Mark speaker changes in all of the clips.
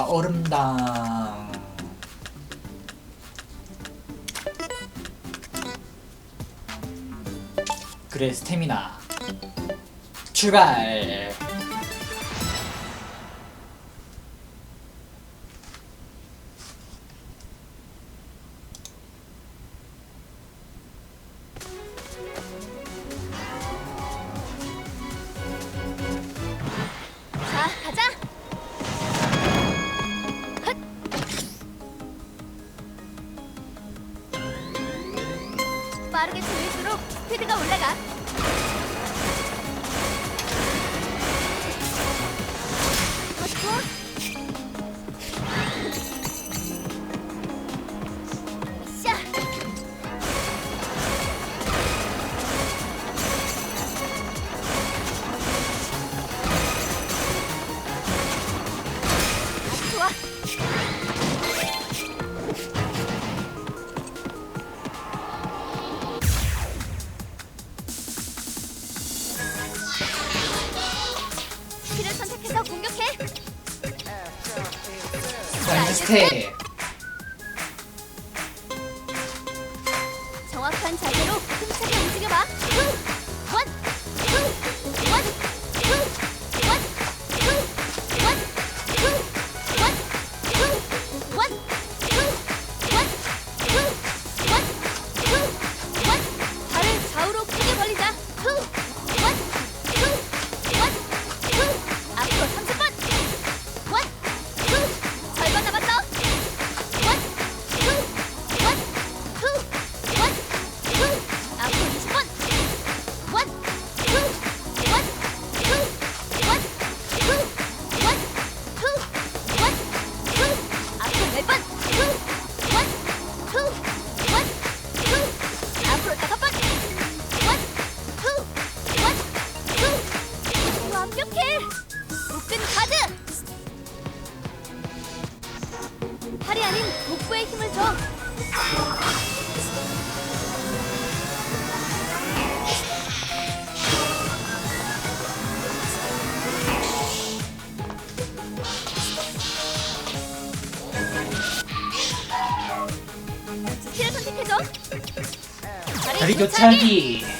Speaker 1: 얼음당. 그래 스태미나. 출발!
Speaker 2: Thank you.
Speaker 1: 다리 교차기.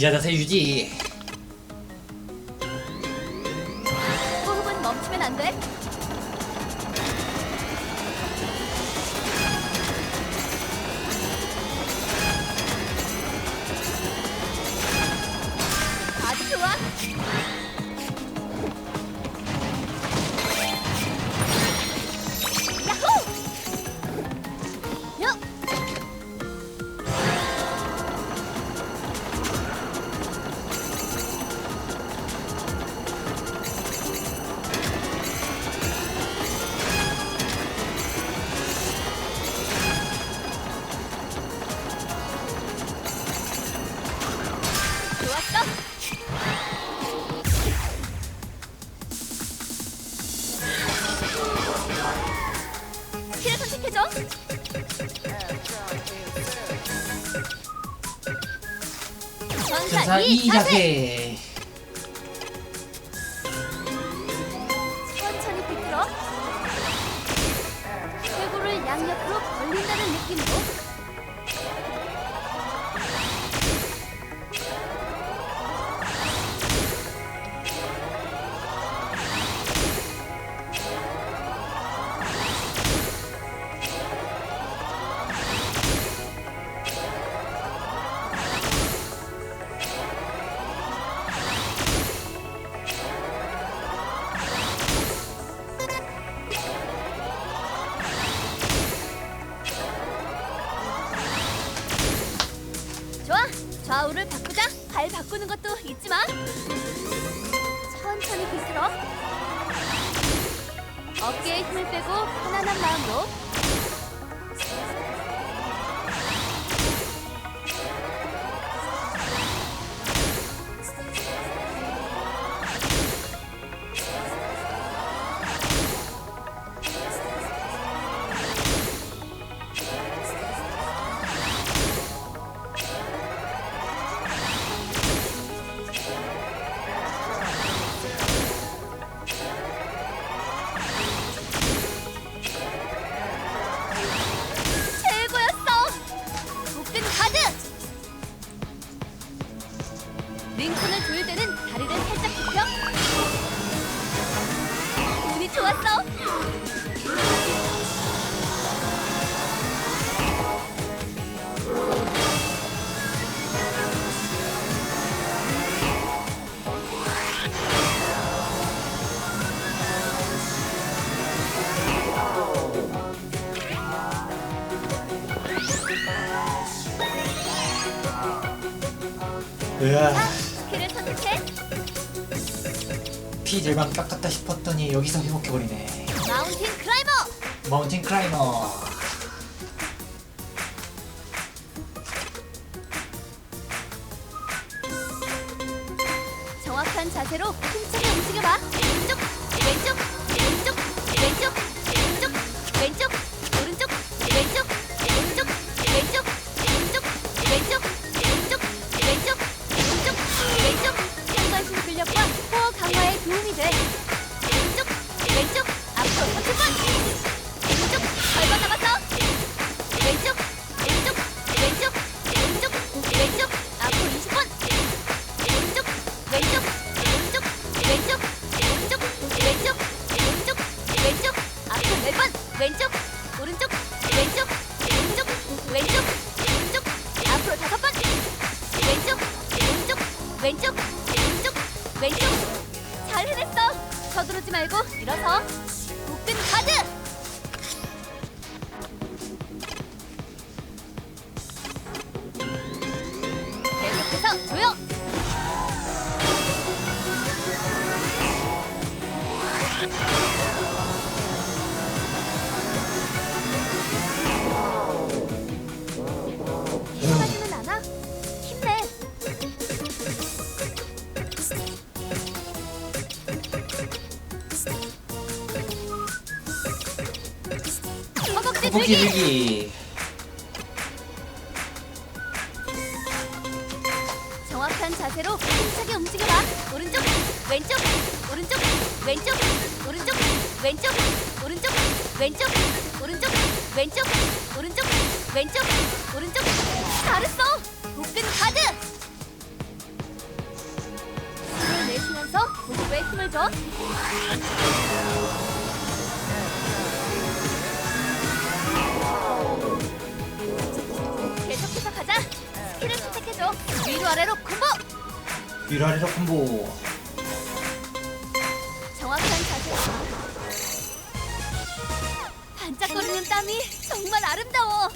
Speaker 1: 의자 자세 유지.
Speaker 2: 전사
Speaker 1: 전사 피 절반 깎았다 싶었더니 여기서 회복해버리네.
Speaker 2: 마운틴 클라이머.
Speaker 1: 마운틴 클라이머.
Speaker 2: 정확한 자세로 힘차게 움직여봐. 왼쪽 잘 해냈어. 서두르지 말고 일어서. 복근 가드! 계속해서 조용
Speaker 1: 회복기
Speaker 2: 들기.
Speaker 1: 들기.
Speaker 2: 정확한 자세로 힘차게 움직여봐. 오른쪽, 왼쪽, 오른쪽, 왼쪽, 오른쪽, 왼쪽, 오른쪽, 왼쪽, 오른쪽, 왼쪽, 오른쪽, 왼쪽, 오른쪽. 잘했어. 복근 가드. 여기서 복부에 힘을 줘. 가자. 스킬을 선택해줘. 위로 아래로 콤보.
Speaker 1: 위라리로 콤보
Speaker 2: 정확한 자세. 반짝거리는 땀이 정말 아름다워.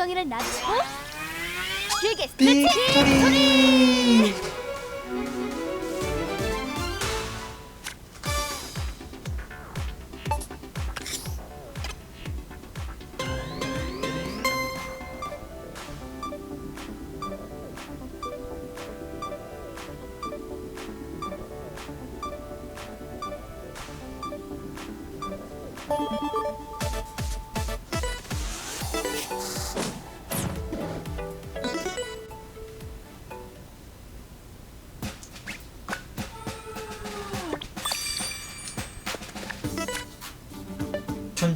Speaker 2: 엉덩이를 낮추고 길게 스트레칭.
Speaker 1: 빅토리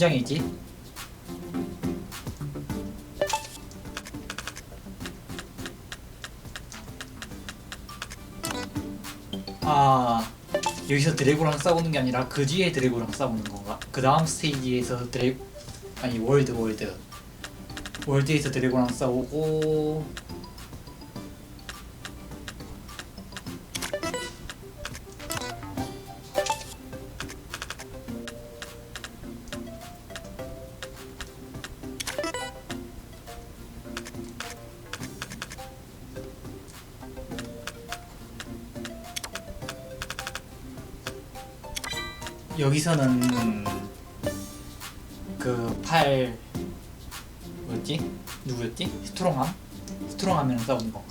Speaker 1: 촌장이지 아 여기서 드래곤랑 싸우는 게 아니라 그 뒤에 드래곤랑 싸우는 건가? 그 다음 스테이지에서 드래 아니 월드 월드 월드에서 드래곤랑 싸우고 여기서는 그 팔 뭐였지? 누구였지? 스트롱함? 스트롱함이랑 싸우는 건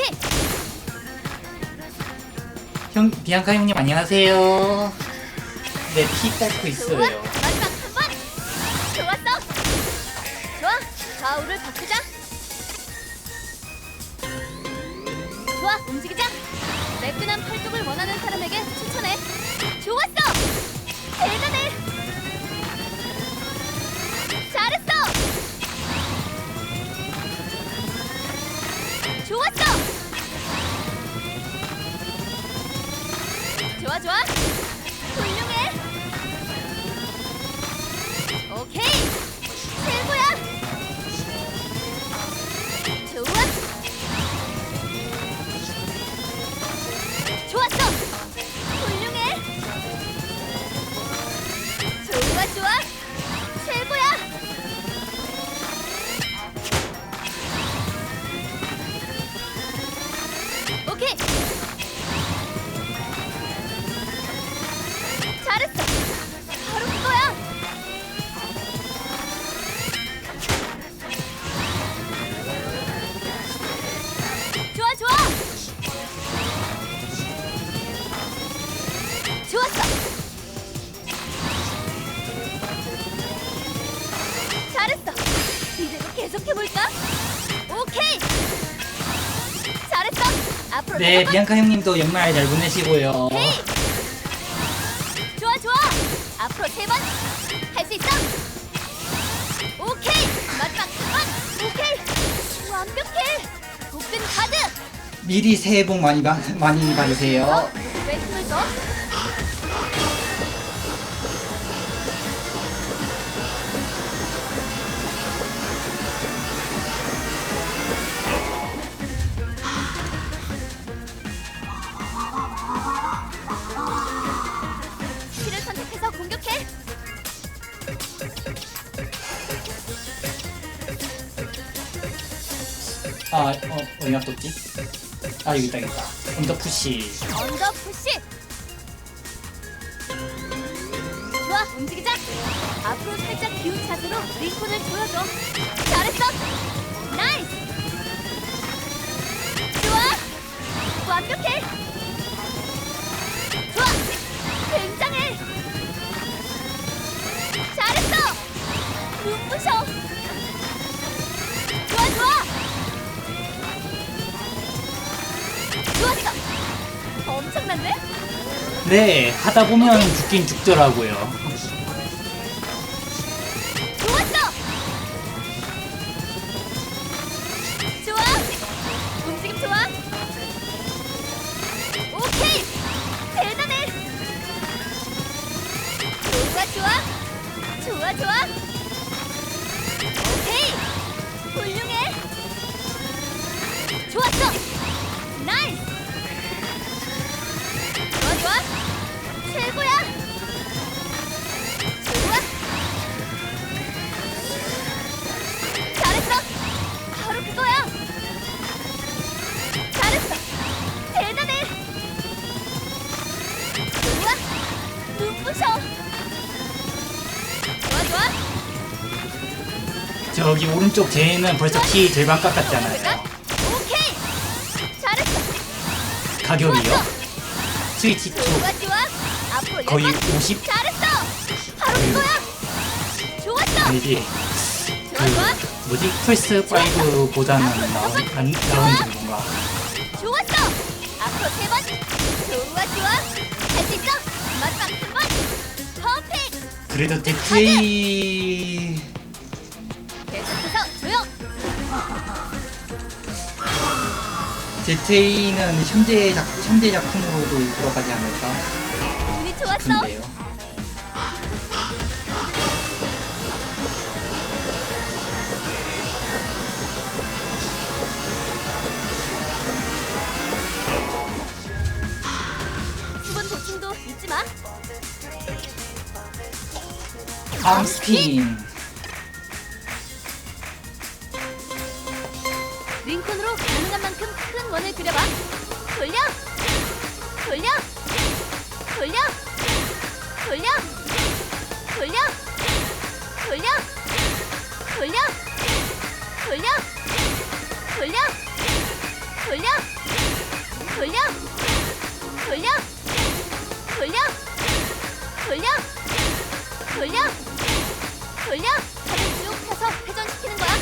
Speaker 2: 선택!
Speaker 1: 형, 비앙카 형님 안녕하세요. 네, 피 닦고 있어요. 네. 비앙카 형님도 연말 잘 보내시고요.
Speaker 2: 헤이! 좋아 좋아 앞으로 세 번 할 수 있어 오케이 마지막 한번 오케이 완벽해 복근 가드
Speaker 1: 미리 새해 복 많이 받 많이 받으세요. 어, 어디 놔뒀지? 아, 여기 있다, 있다. 언더 푸시.
Speaker 2: 언더 푸시! 좋아 움직이자! 앞으로 살짝 기운 차세로 링콘을 조여줘. 잘했어! 나이스! 좋아! 완벽해
Speaker 1: 네, 하다 보면 죽긴 죽더라고요. 저기 오른쪽 제는 벌써 키 절반?
Speaker 2: 오케이! 잘했어!
Speaker 1: 가격이요? 스위치 2
Speaker 2: 좋아 좋아! 앞으로
Speaker 1: 거의
Speaker 2: 열번!
Speaker 1: 50?
Speaker 2: 잘했어! 바로 그거야! 좋았어!
Speaker 1: 이게
Speaker 2: 좋아 좋아!
Speaker 1: 그 뭐지? 플스 5보다는 나온 안, 나온 정도인가?
Speaker 2: 좋았어! 앞으로 세 번! 좋아 좋아! 할 수 있어! 마지막 한 번! 퍼펙트!
Speaker 1: 그래도 데트 데트웨이는 현재 작 현재 작품으로도 들어가지 않을까
Speaker 2: 운이 좋았어!
Speaker 1: 싶은데요.
Speaker 2: 보충도 잊지 마!
Speaker 1: 암스핀
Speaker 2: 쭉 펴서 회전시키는 거야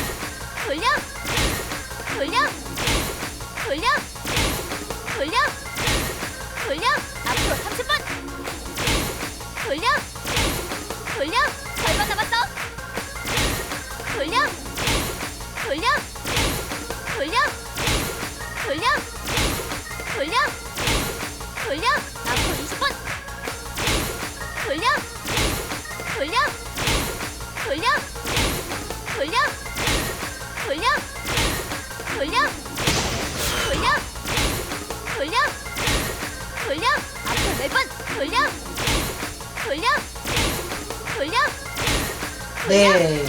Speaker 2: 돌려 돌려 돌려 돌려 돌려 앞으로 30번 돌려 돌려 절반 남았어 돌려 돌려 돌려 돌려 돌려 돌려 앞으로 20번 돌려 돌려 돌려 돌려! 돌려! 돌려! 돌려! 돌려! 돌려! 앞으로 네번 돌려! 돌려! 돌려!
Speaker 1: 네.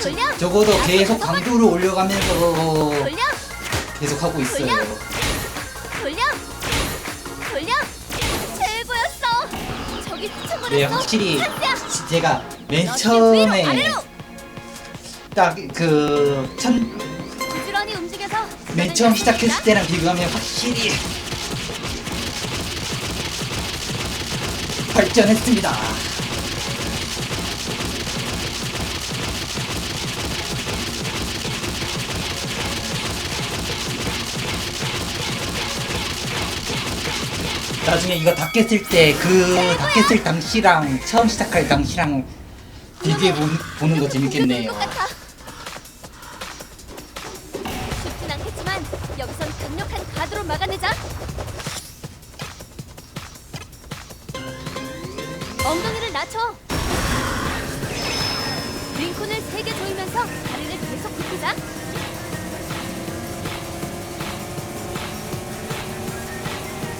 Speaker 1: 저, 적어도 계속 강도를 올려가면서
Speaker 2: 돌려!
Speaker 1: 계속 하고 있어요.
Speaker 2: 돌려. 돌려! 최고였어! 저기 시청을
Speaker 1: 네, 확실히 제가 맨 처음에 딱그천
Speaker 2: 부지런히 움직여서
Speaker 1: 맨 처음 시작했을 때랑 비교하면 확실히 발전했습니다. 나중에 이거 다 깼을 때 그 다 깼을 당시랑 처음 시작할 당시랑 비교해 보, 보는 거 재밌겠네요.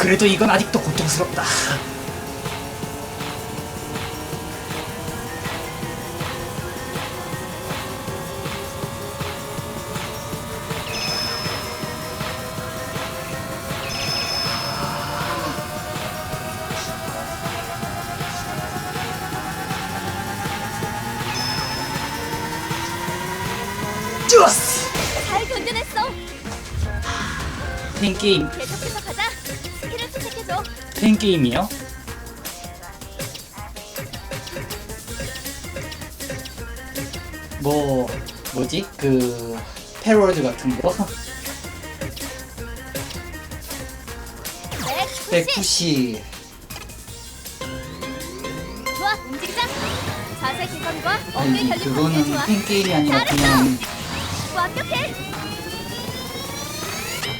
Speaker 1: 그래도 이건 아직도 고통스럽다. 좋았어!
Speaker 2: 잘 견뎌냈어.
Speaker 1: 팬게임, 팬게임이요? 뭐, 뭐지? 그, 패러드 같은 거?
Speaker 2: 백 푸시.
Speaker 1: 백푸시.
Speaker 2: 좋아, 움직이자. 자세 기선과 어깨
Speaker 1: 아니,
Speaker 2: 관계
Speaker 1: 그거는
Speaker 2: 좋아.
Speaker 1: 팬 게임이 아니라. 그냥
Speaker 2: 완벽해.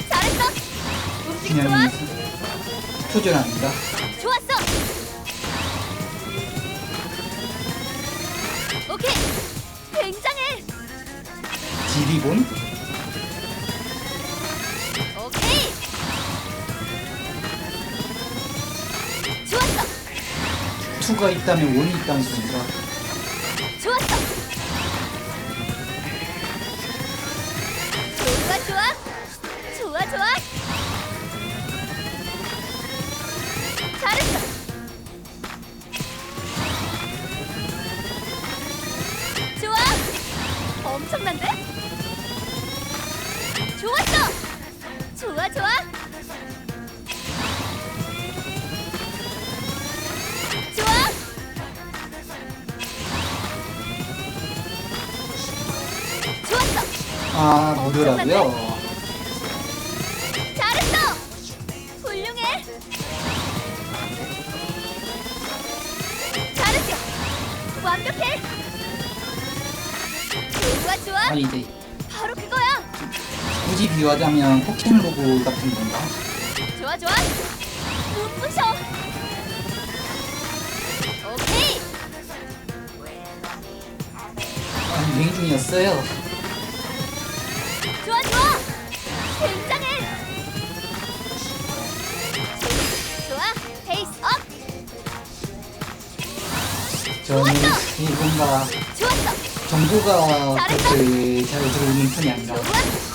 Speaker 2: 잘했어. 움직임 좋아.
Speaker 1: 그냥 표준 아닌가?
Speaker 2: 좋았어. 오케이. 굉장해.
Speaker 1: 지리본?
Speaker 2: 오케이. 좋았어.
Speaker 1: 투가 있다면 원이 있다는 소리가
Speaker 2: 엄청난데? 좋았어. 좋아 좋아. 좋아. 좋았어.
Speaker 1: 아 뭐더라고요
Speaker 2: 좋아 좋아.
Speaker 1: 아니 이제
Speaker 2: 바로 그거야.
Speaker 1: 굳이 비유하자면 포켓로고 같은 건가?
Speaker 2: 좋아 좋아. 눈부셔. 오케이.
Speaker 1: 아니 유행 중이었어요
Speaker 2: 좋아 좋아. 굉장해. 좋아. 페이스 업.
Speaker 1: 저는 이 뭔가
Speaker 2: 좋았어.
Speaker 1: 정보가 그렇게 잘 들어오는 편이 아니라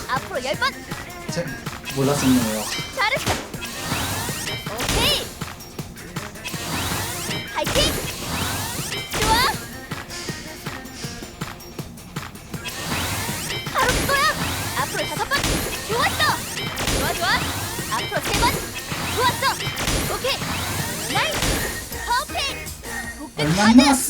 Speaker 2: 앞으로 열 번.
Speaker 1: 제, 몰랐었네요.
Speaker 2: 잘했어. 오케이. 파이팅. 좋아. 바로 그거야. 앞으로 다섯 번. 좋았어. 좋아 좋아. 앞으로 세 번. 좋았어. 오케이. 나이스. 퍼펙트. 얼마 남았어?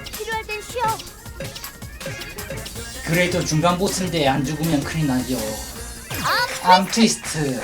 Speaker 1: 필요할 땐 쉬어.
Speaker 2: 그래도 중간 보스인데 안 죽으면 큰일 나죠.
Speaker 1: 암
Speaker 2: 암 트위스트.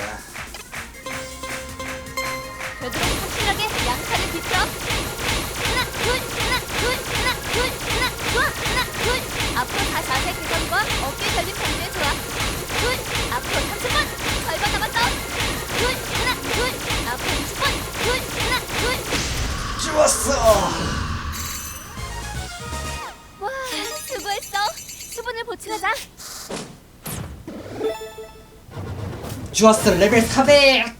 Speaker 1: 좋았어
Speaker 2: 레벨 400!